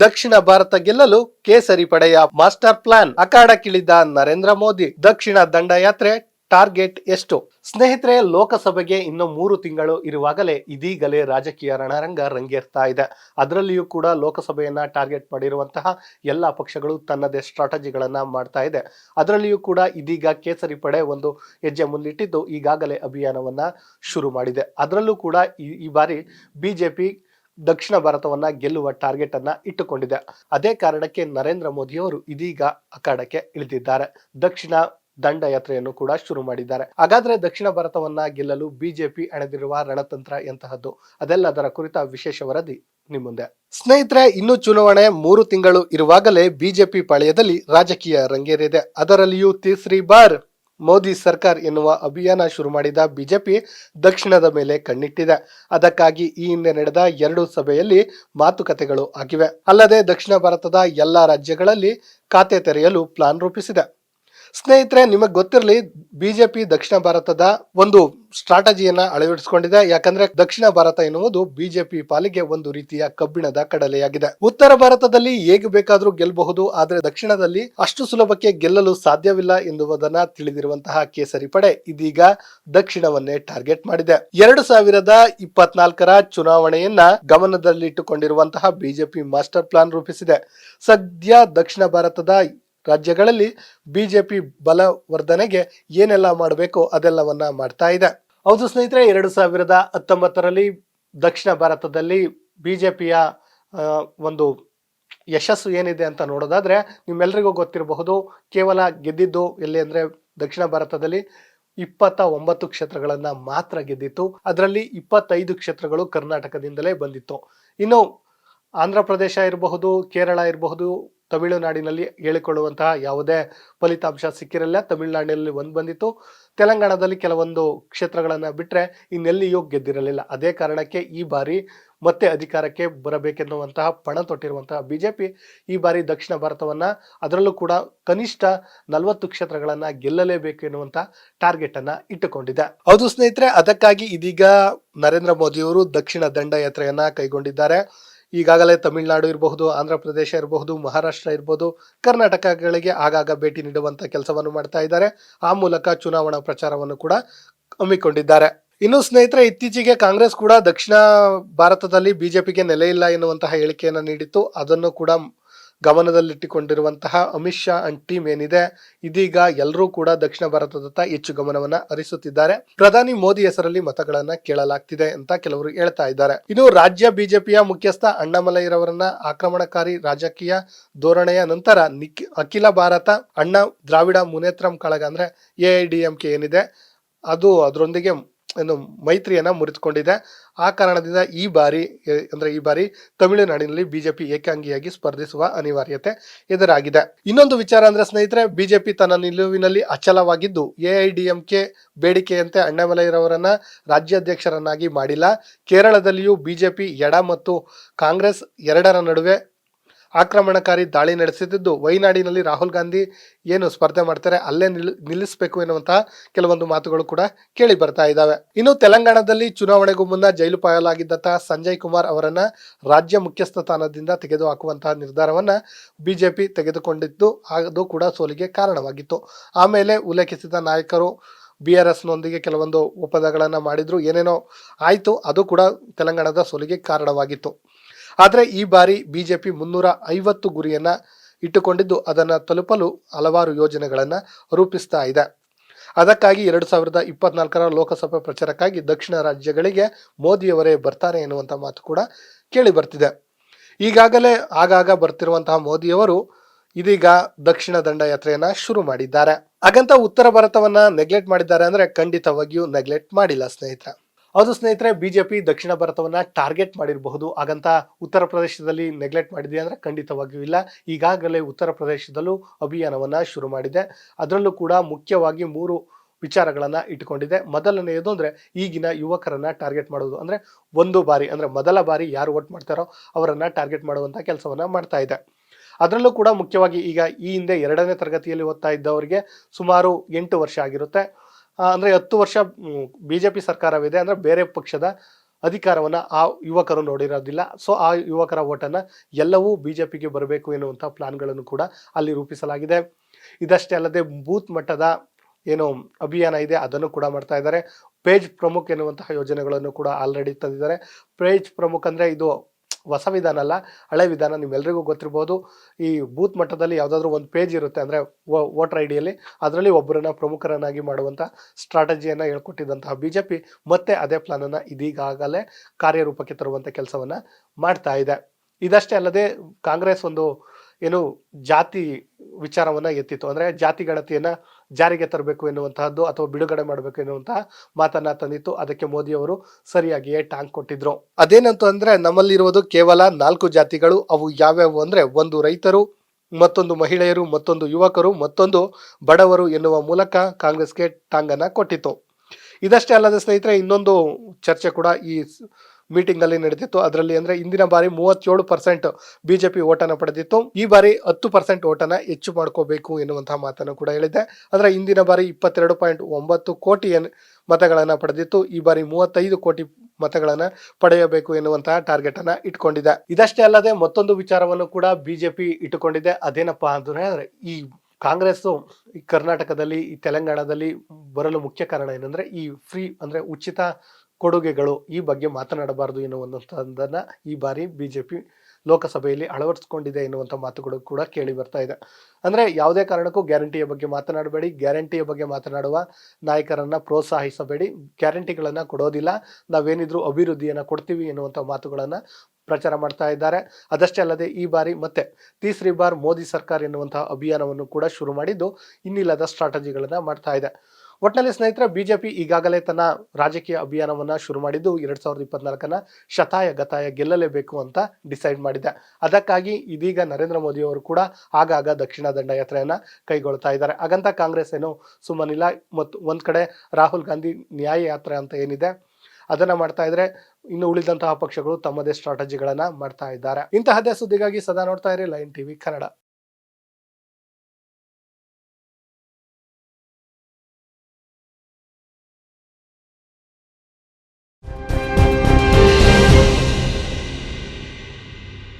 ದಕ್ಷಿಣ ಭಾರತ ಗೆಲ್ಲಲು ಕೇಸರಿ ಪಡೆಯ ಮಾಸ್ಟರ್ ಪ್ಲಾನ್ ಅಖಾಡಕ್ಕಿಳಿದ ನರೇಂದ್ರ ಮೋದಿ. ದಕ್ಷಿಣ ದಂಡಯಾತ್ರೆ ಟಾರ್ಗೆಟ್ ಎಷ್ಟು? ಸ್ನೇಹಿತರೆ, ಲೋಕಸಭೆಗೆ ಇನ್ನು ಮೂರು ತಿಂಗಳು ಇರುವಾಗಲೇ ಇದೀಗಲೇ ರಾಜಕೀಯ ರಣರಂಗ ರಂಗೇರ್ತಾ ಇದೆ. ಅದರಲ್ಲಿಯೂ ಕೂಡ ಲೋಕಸಭೆಯನ್ನ ಟಾರ್ಗೆಟ್ ಮಾಡಿರುವಂತಹ ಎಲ್ಲ ಪಕ್ಷಗಳು ತನ್ನದೇ ಸ್ಟ್ರಾಟಜಿಗಳನ್ನ ಮಾಡ್ತಾ ಇದೆ. ಅದರಲ್ಲಿಯೂ ಕೂಡ ಇದೀಗ ಕೇಸರಿ ಪಡೆ ಒಂದು ಹೆಜ್ಜೆ ಮುಂದಿಟ್ಟಿದ್ದು ಈಗಾಗಲೇ ಅಭಿಯಾನವನ್ನ ಶುರು ಮಾಡಿದೆ. ಅದರಲ್ಲೂ ಕೂಡ ಈ- ಈ ಬಾರಿ ಬಿಜೆಪಿ ದಕ್ಷಿಣ ಭಾರತವನ್ನ ಗೆಲ್ಲುವ ಟಾರ್ಗೆಟ್ ಅನ್ನ ಇಟ್ಟುಕೊಂಡಿದೆ. ಅದೇ ಕಾರಣಕ್ಕೆ ನರೇಂದ್ರ ಮೋದಿಯವರು ಇದೀಗ ಅಖಾಡಕ್ಕೆ ಇಳಿದಿದ್ದಾರೆ. ದಕ್ಷಿಣ ದಂಡಯಾತ್ರೆಯನ್ನು ಕೂಡ ಶುರು ಮಾಡಿದ್ದಾರೆ. ಹಾಗಾದ್ರೆ ದಕ್ಷಿಣ ಭಾರತವನ್ನ ಗೆಲ್ಲಲು ಬಿಜೆಪಿ ಅಣೆದಿರುವ ರಣತಂತ್ರ ಎಂತಹದ್ದು? ಅದೆಲ್ಲದರ ಕುರಿತ ವಿಶೇಷ ವರದಿ ನಿಮ್ಮ ಮುಂದೆ. ಸ್ನೇಹಿತರೆ, ಇನ್ನು ಚುನಾವಣೆ ಮೂರು ತಿಂಗಳು ಇರುವಾಗಲೇ ಬಿಜೆಪಿ ಪಾಳ್ಯದಲ್ಲಿ ರಾಜಕೀಯ ರಂಗೇರಿದೆ. ಅದರಲ್ಲಿಯೂ ತೀಸ್ರಿ ಬಾರ್ ಮೋದಿ ಸರ್ಕಾರ್ ಎನ್ನುವ ಅಭಿಯಾನ ಶುರು ಮಾಡಿದ ಬಿಜೆಪಿ ದಕ್ಷಿಣದ ಮೇಲೆ ಕಣ್ಣಿಟ್ಟಿದೆ. ಅದಕ್ಕಾಗಿ ಈ ಹಿಂದೆ ನಡೆದ ಎರಡು ಸಭೆಯಲ್ಲಿ ಮಾತುಕತೆಗಳು ಆಗಿವೆ. ಅಲ್ಲದೆ ದಕ್ಷಿಣ ಭಾರತದ ಎಲ್ಲಾ ರಾಜ್ಯಗಳಲ್ಲಿ ಖಾತೆ ತೆರೆಯಲು ಪ್ಲಾನ್ ರೂಪಿಸಿದೆ. ಸ್ನೇಹಿತರೆ, ನಿಮಗೆ ಗೊತ್ತಿರಲಿ, ಬಿಜೆಪಿ ದಕ್ಷಿಣ ಭಾರತದ ಒಂದು ಸ್ಟ್ರಾಟಜಿಯನ್ನ ಅಳವಡಿಸಿಕೊಂಡಿದೆ. ಯಾಕಂದ್ರೆ ದಕ್ಷಿಣ ಭಾರತ ಎನ್ನುವುದು ಬಿಜೆಪಿ ಪಾಲಿಗೆ ಒಂದು ರೀತಿಯ ಕಬ್ಬಿಣದ ಕಡಲೆಯಾಗಿದೆ. ಉತ್ತರ ಭಾರತದಲ್ಲಿ ಹೇಗೆ ಬೇಕಾದರೂ ಗೆಲ್ಲಬಹುದು ಆದರೆ ದಕ್ಷಿಣದಲ್ಲಿ ಅಷ್ಟು ಸುಲಭಕ್ಕೆ ಗೆಲ್ಲಲು ಸಾಧ್ಯವಿಲ್ಲ ಎನ್ನುವುದನ್ನ ತಿಳಿದಿರುವಂತಹ ಕೇಸರಿ ಪಡೆ ಇದೀಗ ದಕ್ಷಿಣವನ್ನೇ ಟಾರ್ಗೆಟ್ ಮಾಡಿದೆ. ಎರಡು ಸಾವಿರದ ಇಪ್ಪತ್ನಾಲ್ಕರ ಚುನಾವಣೆಯನ್ನ ಗಮನದಲ್ಲಿಟ್ಟುಕೊಂಡಿರುವಂತಹ ಬಿಜೆಪಿ ಮಾಸ್ಟರ್ ಪ್ಲಾನ್ ರೂಪಿಸಿದೆ. ಸದ್ಯ ದಕ್ಷಿಣ ಭಾರತದ ರಾಜ್ಯಗಳಲ್ಲಿ ಬಿಜೆಪಿ ಬಲವರ್ಧನೆಗೆ ಏನೆಲ್ಲ ಮಾಡಬೇಕು ಅದೆಲ್ಲವನ್ನ ಮಾಡ್ತಾ ಇದೆ. ಹೌದು ಸ್ನೇಹಿತರೆ, ಎರಡು ಸಾವಿರದ ಹತ್ತೊಂಬತ್ತರಲ್ಲಿ ದಕ್ಷಿಣ ಭಾರತದಲ್ಲಿ ಬಿಜೆಪಿಯ ಒಂದು ಯಶಸ್ಸು ಏನಿದೆ ಅಂತ ನೋಡೋದಾದ್ರೆ ನಿಮ್ಮೆಲ್ಲರಿಗೂ ಗೊತ್ತಿರಬಹುದು, ಕೇವಲ ಗೆದ್ದಿದ್ದು ಎಲ್ಲಿ ಅಂದ್ರೆ ದಕ್ಷಿಣ ಭಾರತದಲ್ಲಿ ಇಪ್ಪತ್ತ ಒಂಬತ್ತು ಕ್ಷೇತ್ರಗಳನ್ನು ಮಾತ್ರ ಗೆದ್ದಿತ್ತು. ಅದರಲ್ಲಿ ಇಪ್ಪತ್ತೈದು ಕ್ಷೇತ್ರಗಳು ಕರ್ನಾಟಕದಿಂದಲೇ ಬಂದಿತ್ತು. ಇನ್ನು ಆಂಧ್ರ ಪ್ರದೇಶ ಇರಬಹುದು, ಕೇರಳ ಇರಬಹುದು, ತಮಿಳುನಾಡಿನಲ್ಲಿ ಹೇಳಿಕೊಳ್ಳುವಂತಹ ಯಾವುದೇ ಫಲಿತಾಂಶ ಸಿಕ್ಕಿರಲಿಲ್ಲ. ತಮಿಳುನಾಡಿನಲ್ಲಿ ಒಂದು ಬಂದಿತ್ತು. ತೆಲಂಗಾಣದಲ್ಲಿ ಕೆಲವೊಂದು ಕ್ಷೇತ್ರಗಳನ್ನು ಬಿಟ್ಟರೆ ಇನ್ನೆಲ್ಲಿಯೂ ಗೆದ್ದಿರಲಿಲ್ಲ. ಅದೇ ಕಾರಣಕ್ಕೆ ಈ ಬಾರಿ ಮತ್ತೆ ಅಧಿಕಾರಕ್ಕೆ ಬರಬೇಕೆನ್ನುವಂತಹ ಪಣ ತೊಟ್ಟಿರುವಂತಹ ಬಿಜೆಪಿ ಈ ಬಾರಿ ದಕ್ಷಿಣ ಭಾರತವನ್ನು ಅದರಲ್ಲೂ ಕೂಡ ಕನಿಷ್ಠ ನಲವತ್ತು ಕ್ಷೇತ್ರಗಳನ್ನು ಗೆಲ್ಲಲೇಬೇಕು ಎನ್ನುವಂಥ ಟಾರ್ಗೆಟನ್ನು ಇಟ್ಟುಕೊಂಡಿದೆ. ಹೌದು ಸ್ನೇಹಿತರೆ, ಅದಕ್ಕಾಗಿ ಇದೀಗ ನರೇಂದ್ರ ಮೋದಿಯವರು ದಕ್ಷಿಣ ದಂಡಯಾತ್ರೆಯನ್ನು ಕೈಗೊಂಡಿದ್ದಾರೆ. ಈಗಾಗಲೇ ತಮಿಳುನಾಡು ಇರಬಹುದು, ಆಂಧ್ರ ಪ್ರದೇಶ ಇರಬಹುದು, ಮಹಾರಾಷ್ಟ್ರ ಇರಬಹುದು ಕರ್ನಾಟಕಗಳಿಗೆ ಆಗಾಗ ಭೇಟಿ ನೀಡುವಂತ ಕೆಲಸವನ್ನು ಮಾಡ್ತಾ ಇದ್ದಾರೆ. ಆ ಮೂಲಕ ಚುನಾವಣಾ ಪ್ರಚಾರವನ್ನು ಕೂಡ ಹಮ್ಮಿಕೊಂಡಿದ್ದಾರೆ. ಇನ್ನು ಸ್ನೇಹಿತರೆ, ಇತ್ತೀಚೆಗೆ ಕಾಂಗ್ರೆಸ್ ಕೂಡ ದಕ್ಷಿಣ ಭಾರತದಲ್ಲಿ ಬಿಜೆಪಿಗೆ ನೆಲೆಯಿಲ್ಲ ಎನ್ನುವಂತಹ ಹೇಳಿಕೆಯನ್ನು ನೀಡಿತ್ತು. ಅದನ್ನು ಕೂಡ ಗಮನದಲ್ಲಿಟ್ಟುಕೊಂಡಿರುವಂತಹ ಅಮಿತ್ ಶಾ ಅಂಡ್ ಟೀಮ್ ಏನಿದೆ, ಇದೀಗ ಎಲ್ಲರೂ ಕೂಡ ದಕ್ಷಿಣ ಭಾರತದತ್ತ ಹೆಚ್ಚು ಗಮನವನ್ನ ಹರಿಸುತ್ತಿದ್ದಾರೆ. ಪ್ರಧಾನಿ ಮೋದಿ ಹೆಸರಲ್ಲಿ ಮತಗಳನ್ನ ಕೇಳಲಾಗ್ತಿದೆ ಅಂತ ಕೆಲವರು ಹೇಳ್ತಾ ಇದ್ದಾರೆ. ಇನ್ನು ರಾಜ್ಯ ಬಿಜೆಪಿಯ ಮುಖ್ಯಸ್ಥ ಅಣ್ಣಾಮಲೈರವರನ್ನ ಆಕ್ರಮಣಕಾರಿ ರಾಜಕೀಯ ಧೋರಣೆಯ ನಂತರ ಅಖಿಲ ಭಾರತ ಅಣ್ಣ ದ್ರಾವಿಡ ಮುನೇತ್ರಂ ಕಳಗ ಅಂದ್ರೆ ಎಐಡಿಎಂಕೆ ಏನಿದೆ, ಅದು ಅದರೊಂದಿಗೆ ಏನು ಮೈತ್ರಿಯನ್ನ ಮುರಿದುಕೊಂಡಿದೆ. ಆ ಕಾರಣದಿಂದ ಈ ಬಾರಿ ಅಂದ್ರೆ ಈ ಬಾರಿ ತಮಿಳುನಾಡಿನಲ್ಲಿ ಬಿಜೆಪಿ ಏಕಾಂಗಿಯಾಗಿ ಸ್ಪರ್ಧಿಸುವ ಅನಿವಾರ್ಯತೆ ಎದುರಾಗಿದೆ. ಇನ್ನೊಂದು ವಿಚಾರ ಅಂದ್ರೆ ಸ್ನೇಹಿತರೆ, ಬಿಜೆಪಿ ತನ್ನ ನಿಲುವಿನಲ್ಲಿ ಅಚಲವಾಗಿದ್ದು, ಎಐಡಿಎಂಕೆ ಬೇಡಿಕೆಯಂತೆ ಅಣ್ಣಾಮಲೈರವರನ್ನ ರಾಜ್ಯಾಧ್ಯಕ್ಷರನ್ನಾಗಿ ಮಾಡಿಲ್ಲ. ಕೇರಳದಲ್ಲಿಯೂ ಬಿಜೆಪಿ ಎಡ ಮತ್ತು ಕಾಂಗ್ರೆಸ್ ಎರಡರ ನಡುವೆ ಆಕ್ರಮಣಕಾರಿ ದಾಳಿ ನಡೆಸುತ್ತಿದ್ದು ವೈನಾಡಿನಲ್ಲಿ ರಾಹುಲ್ ಗಾಂಧಿ ಏನು ಸ್ಪರ್ಧೆ ಮಾಡ್ತಾರೆ ಅಲ್ಲೇ ನಿಲ್, ನಿಲ್ಲಿಸಬೇಕು ಎನ್ನುವಂತಹ ಕೆಲವೊಂದು ಮಾತುಗಳು ಕೂಡ ಕೇಳಿ ಬರ್ತಾ ಇದ್ದಾವೆ ಇನ್ನು ತೆಲಂಗಾಣದಲ್ಲಿ ಚುನಾವಣೆಗೂ ಮುನ್ನ ಜೈಲು ಪಾಯಲಾಗಿದ್ದಂತಹ ಸಂಜಯ್ ಕುಮಾರ್ ಅವರನ್ನ ರಾಜ್ಯ ಮುಖ್ಯಸ್ಥ ಸ್ಥಾನದಿಂದ ತೆಗೆದು ತೆಗೆದುಹಾಕುವಂತಹ ನಿರ್ಧಾರವನ್ನ ಬಿಜೆಪಿ ತೆಗೆದುಕೊಂಡಿದ್ದು, ಅದು ಕೂಡ ಸೋಲಿಗೆ ಕಾರಣವಾಗಿತ್ತು. ಆಮೇಲೆ ಉಲ್ಲೇಖಿಸಿದ ನಾಯಕರು ಬಿ ಆರ್ ಎಸ್ನೊಂದಿಗೆ ಕೆಲವೊಂದು ಒಪ್ಪಂದಗಳನ್ನು ಮಾಡಿದ್ರು. ಏನೇನೋ ಆಯಿತು, ಅದು ಕೂಡ ತೆಲಂಗಾಣದ ಸೋಲಿಗೆ ಕಾರಣವಾಗಿತ್ತು. ಆದರೆ ಈ ಬಾರಿ ಬಿಜೆಪಿ ಮುನ್ನೂರ ಐವತ್ತು ಗುರಿಯನ್ನ ಇಟ್ಟುಕೊಂಡಿದ್ದು ಅದನ್ನು ತಲುಪಲು ಹಲವಾರು ಯೋಜನೆಗಳನ್ನು ರೂಪಿಸ್ತಾ ಇದೆ. ಅದಕ್ಕಾಗಿ ಎರಡು ಸಾವಿರದ ಇಪ್ಪತ್ನಾಲ್ಕರ ಲೋಕಸಭೆ ಪ್ರಚಾರಕ್ಕಾಗಿ ದಕ್ಷಿಣ ರಾಜ್ಯಗಳಿಗೆ ಮೋದಿಯವರೇ ಬರ್ತಾರೆ ಎನ್ನುವಂಥ ಮಾತು ಕೂಡ ಕೇಳಿ ಬರ್ತಿದೆ. ಈಗಾಗಲೇ ಆಗಾಗ ಬರ್ತಿರುವಂತಹ ಮೋದಿಯವರು ಇದೀಗ ದಕ್ಷಿಣ ದಂಡಯಾತ್ರೆಯನ್ನ ಶುರು ಮಾಡಿದ್ದಾರೆ. ಹಾಗಂತ ಉತ್ತರ ಭಾರತವನ್ನ ನೆಗ್ಲೆಕ್ಟ್ ಮಾಡಿದ್ದಾರೆ ಅಂದ್ರೆ ಖಂಡಿತವಾಗಿಯೂ ನೆಗ್ಲೆಕ್ಟ್ ಮಾಡಿಲ್ಲ ಸ್ನೇಹಿತರೆ. ಹೌದು ಸ್ನೇಹಿತರೆ, ಬಿಜೆಪಿ ದಕ್ಷಿಣ ಭಾರತವನ್ನ ಟಾರ್ಗೆಟ್ ಮಾಡಿರಬಹುದು. ಹಾಗಂತ ಉತ್ತರ ಪ್ರದೇಶದಲ್ಲಿ ನೆಗ್ಲೆಕ್ಟ್ ಮಾಡಿದೆ ಅಂದ್ರೆ ಖಂಡಿತವಾಗಿಯೂ ಇಲ್ಲ. ಈಗಾಗಲೇ ಉತ್ತರ ಪ್ರದೇಶದಲ್ಲೂ ಅಭಿಯಾನವನ್ನ ಶುರು ಮಾಡಿದೆ. ಅದರಲ್ಲೂ ಕೂಡ ಮುಖ್ಯವಾಗಿ ಮೂರು ವಿಚಾರಗಳನ್ನ ಇಟ್ಕೊಂಡಿದೆ ಮೊದಲನೆಯದು ಅಂದ್ರೆ ಈಗಿನ ಯುವಕರನ್ನ ಟಾರ್ಗೆಟ್ ಮಾಡೋದು ಅಂದ್ರೆ ಒಂದು ಬಾರಿ ಅಂದ್ರೆ ಮೊದಲ ಬಾರಿ ಯಾರು ವೋಟ್ ಮಾಡ್ತಾರೋ ಅವರನ್ನ ಟಾರ್ಗೆಟ್ ಮಾಡುವಂತ ಕೆಲಸವನ್ನ ಮಾಡ್ತಾ ಇದೆ. ಅದರಲ್ಲೂ ಕೂಡ ಮುಖ್ಯವಾಗಿ ಈಗ ಈ ಹಿಂದೆ ಎರಡನೇ ತರಗತಿಯಲ್ಲಿ ಓದ್ತಾ ಇದ್ದವರಿಗೆ ಸುಮಾರು ಎಂಟು ವರ್ಷ ಆಗಿರುತ್ತೆ. ಅಂದ್ರೆ ಹತ್ತು ವರ್ಷ ಬಿಜೆಪಿ ಸರ್ಕಾರವಿದೆ ಅಂದರೆ ಬೇರೆ ಪಕ್ಷದ ಅಧಿಕಾರವನ್ನು ಆ ಯುವಕರು ನೋಡಿರೋದಿಲ್ಲ. ಸೊ ಆ ಯುವಕರ ಓಟನ್ನು ಎಲ್ಲವೂ ಬಿ ಜೆ ಪಿಗೆ ಬರಬೇಕು ಎನ್ನುವಂಥ ಪ್ಲಾನ್ಗಳನ್ನು ಕೂಡ ಅಲ್ಲಿ ರೂಪಿಸಲಾಗಿದೆ. ಇದಷ್ಟೇ ಅಲ್ಲದೆ ಬೂತ್ ಮಟ್ಟದ ಏನು ಅಭಿಯಾನ ಇದೆ, ಅದನ್ನು ಕೂಡ ಮಾಡ್ತಾ ಇದ್ದಾರೆ. ಪೇಜ್ ಪ್ರಮುಖ್ ಎನ್ನುವಂತಹ ಯೋಜನೆಗಳನ್ನು ಕೂಡ ಆಲ್ರೆಡಿ ತಂದಿದ್ದಾರೆ. ಪೇಜ್ ಪ್ರಮುಖ್ ಅಂದರೆ ಇದು ಹೊಸ ವಿಧಾನ ಅಲ್ಲ, ಹಳೆ ವಿಧಾನ ನಿಮ್ಮೆಲ್ಲರಿಗೂ ಗೊತ್ತಿರ್ಬೋದು. ಈ ಬೂತ್ ಮಟ್ಟದಲ್ಲಿ ಯಾವುದಾದ್ರೂ ಒಂದು ಪೇಜ್ ಇರುತ್ತೆ ಅಂದರೆ ವೋಟರ್ ಐ ಡಿಯಲ್ಲಿ ಅದರಲ್ಲಿ ಒಬ್ಬರನ್ನ ಪ್ರಮುಖರನ್ನಾಗಿ ಮಾಡುವಂಥ ಸ್ಟ್ರಾಟಜಿಯನ್ನು ಹೇಳ್ಕೊಟ್ಟಿದ್ದಂತಹ ಬಿ ಜೆ ಪಿ ಮತ್ತೆ ಅದೇ ಪ್ಲಾನನ್ನು ಇದೀಗಾಗಲೇ ಕಾರ್ಯರೂಪಕ್ಕೆ ತರುವಂಥ ಕೆಲಸವನ್ನು ಮಾಡ್ತಾ ಇದೆ. ಇದಷ್ಟೇ ಅಲ್ಲದೆ ಕಾಂಗ್ರೆಸ್ ಒಂದು ಏನು ಜಾತಿ ವಿಚಾರವನ್ನು ಎತ್ತಿತ್ತು. ಅಂದರೆ ಜಾತಿ ಗಣತಿಯನ್ನ ಜಾರಿಗೆ ತರಬೇಕು ಎನ್ನುವಂತಹದ್ದು ಅಥವಾ ಬಿಡುಗಡೆ ಮಾಡಬೇಕು ಎನ್ನುವಂತಹ ಮಾತನ್ನ ತಂದಿತ್ತು. ಅದಕ್ಕೆ ಮೋದಿ ಅವರು ಸರಿಯಾಗಿಯೇ ಟಾಂಗ್ ಕೊಟ್ಟಿದ್ರು. ಅದೇನಂತ ಅಂದ್ರೆ ನಮ್ಮಲ್ಲಿರುವುದು ಕೇವಲ ನಾಲ್ಕು ಜಾತಿಗಳು. ಅವು ಯಾವ್ಯಾವು ಅಂದ್ರೆ ಒಂದು ರೈತರು, ಮತ್ತೊಂದು ಮಹಿಳೆಯರು, ಮತ್ತೊಂದು ಯುವಕರು, ಮತ್ತೊಂದು ಬಡವರು ಎನ್ನುವ ಮೂಲಕ ಕಾಂಗ್ರೆಸ್ಗೆ ಟಾಂಗನ್ನ ಕೊಟ್ಟಿತ್ತು. ಇದಷ್ಟೇ ಅಲ್ಲದೆ ಸ್ನೇಹಿತರೆ, ಇನ್ನೊಂದು ಚರ್ಚೆ ಕೂಡ ಈ ಮೀಟಿಂಗ್ ಅಲ್ಲಿ ನಡೆದಿತ್ತು. ಅದರಲ್ಲಿ ಅಂದ್ರೆ ಇಂದಿನ ಬಾರಿ ಮೂವತ್ತೇಳು ಪರ್ಸೆಂಟ್ ಬಿಜೆಪಿ ಓಟನ್ನು ಪಡೆದಿತ್ತು. ಈ ಬಾರಿ ಹತ್ತು ಪರ್ಸೆಂಟ್ ಓಟನ್ನು ಹೆಚ್ಚು ಮಾಡ್ಕೋಬೇಕು ಎನ್ನುವಂತಹ ಮಾತನ್ನು ಕೂಡ ಹೇಳಿದೆ ಅಂದ್ರೆ ಇಂದಿನ ಬಾರಿ ಇಪ್ಪತ್ತೆರಡು ಪಾಯಿಂಟ್ ಒಂಬತ್ತು ಕೋಟಿ ಮತಗಳನ್ನು ಪಡೆದಿತ್ತು. ಈ ಬಾರಿ ಮೂವತ್ತೈದು ಕೋಟಿ ಮತಗಳನ್ನು ಪಡೆಯಬೇಕು ಎನ್ನುವಂತಹ ಟಾರ್ಗೆಟ್ ಅನ್ನ ಇಟ್ಕೊಂಡಿದೆ ಇದಷ್ಟೇ ಅಲ್ಲದೆ ಮತ್ತೊಂದು ವಿಚಾರವನ್ನು ಕೂಡ ಬಿಜೆಪಿ ಇಟ್ಟುಕೊಂಡಿದೆ. ಅದೇನಪ್ಪ ಅಂದ್ರೆ ಈ ಕಾಂಗ್ರೆಸ್ ಕರ್ನಾಟಕದಲ್ಲಿ, ಈ ತೆಲಂಗಾಣದಲ್ಲಿ ಬರಲು ಮುಖ್ಯ ಕಾರಣ ಏನಂದ್ರೆ ಈ ಫ್ರೀ ಅಂದ್ರೆ ಉಚಿತ ಕೊಡುಗೆಗಳು ಈ ಬಗ್ಗೆ ಮಾತನಾಡಬಾರದು ಎನ್ನುವಂಥದ್ದನ್ನ ಈ ಬಾರಿ ಬಿಜೆಪಿ ಲೋಕಸಭೆಯಲ್ಲಿ ಅಳವಡಿಸ್ಕೊಂಡಿದೆ ಎನ್ನುವಂಥ ಮಾತುಗಳು ಕೂಡ ಕೇಳಿ ಬರ್ತಾ ಇದೆ. ಅಂದ್ರೆ ಯಾವುದೇ ಕಾರಣಕ್ಕೂ ಗ್ಯಾರಂಟಿಯ ಬಗ್ಗೆ ಮಾತನಾಡಬೇಡಿ. ಗ್ಯಾರಂಟಿಯ ಬಗ್ಗೆ ಮಾತನಾಡುವ ನಾಯಕರನ್ನು ಪ್ರೋತ್ಸಾಹಿಸಬೇಡಿ. ಗ್ಯಾರಂಟಿಗಳನ್ನು ಕೊಡೋದಿಲ್ಲ. ನಾವೇನಿದ್ರು ಅಭಿವೃದ್ಧಿಯನ್ನು ಕೊಡ್ತೀವಿ ಎನ್ನುವಂಥ ಮಾತುಗಳನ್ನ ಪ್ರಚಾರ ಮಾಡ್ತಾ ಇದ್ದಾರೆ. ಅದಷ್ಟೇ ಅಲ್ಲದೆ ಈ ಬಾರಿ ಮತ್ತೆ ತೀಸ್ರಿ ಬಾರ್ ಮೋದಿ ಸರ್ಕಾರ ಎನ್ನುವಂತಹ ಅಭಿಯಾನವನ್ನು ಕೂಡ ಶುರು ಮಾಡಿದ್ದು ಇನ್ನಿಲ್ಲದ ಸ್ಟ್ರಾಟಜಿಗಳನ್ನ ಮಾಡ್ತಾ ಇದೆ. ಒಟ್ಟಿನಲ್ಲಿ ಸ್ನೇಹಿತರೆ, ಬಿಜೆಪಿ ಈಗಾಗಲೇ ತನ್ನ ರಾಜಕೀಯ ಅಭಿಯಾನವನ್ನ ಶುರು ಮಾಡಿದ್ದು ಎರಡ್ ಸಾವಿರದ ಇಪ್ಪತ್ನಾಲ್ಕನ ಶತಾಯ ಗತಾಯ ಗೆಲ್ಲಲೇಬೇಕು ಅಂತ ಡಿಸೈಡ್ ಮಾಡಿದೆ. ಅದಕ್ಕಾಗಿ ಇದೀಗ ನರೇಂದ್ರ ಮೋದಿ ಅವರು ಕೂಡ ಆಗಾಗ ದಕ್ಷಿಣ ದಂಡಯಾತ್ರೆಯನ್ನ ಕೈಗೊಳ್ತಾ ಇದ್ದಾರೆ. ಹಾಗಂತ ಕಾಂಗ್ರೆಸ್ ಏನು ಸುಮ್ಮನಿಲ್ಲ. ಮತ್ತು ಒಂದ್ ಕಡೆ ರಾಹುಲ್ ಗಾಂಧಿ ನ್ಯಾಯ ಯಾತ್ರೆ ಅಂತ ಏನಿದೆ, ಅದನ್ನ ಮಾಡ್ತಾ ಇದ್ರೆ ಇನ್ನು ಉಳಿದಂತಹ ಪಕ್ಷಗಳು ತಮ್ಮದೇ ಸ್ಟ್ರಾಟಜಿಗಳನ್ನ ಮಾಡ್ತಾ ಇದ್ದಾರೆ. ಇಂತಹದೇ ಸುದ್ದಿಗಾಗಿ ಸದಾ ನೋಡ್ತಾ ಇರಿ ಲೈನ್ ಟಿವಿ ಕನ್ನಡ.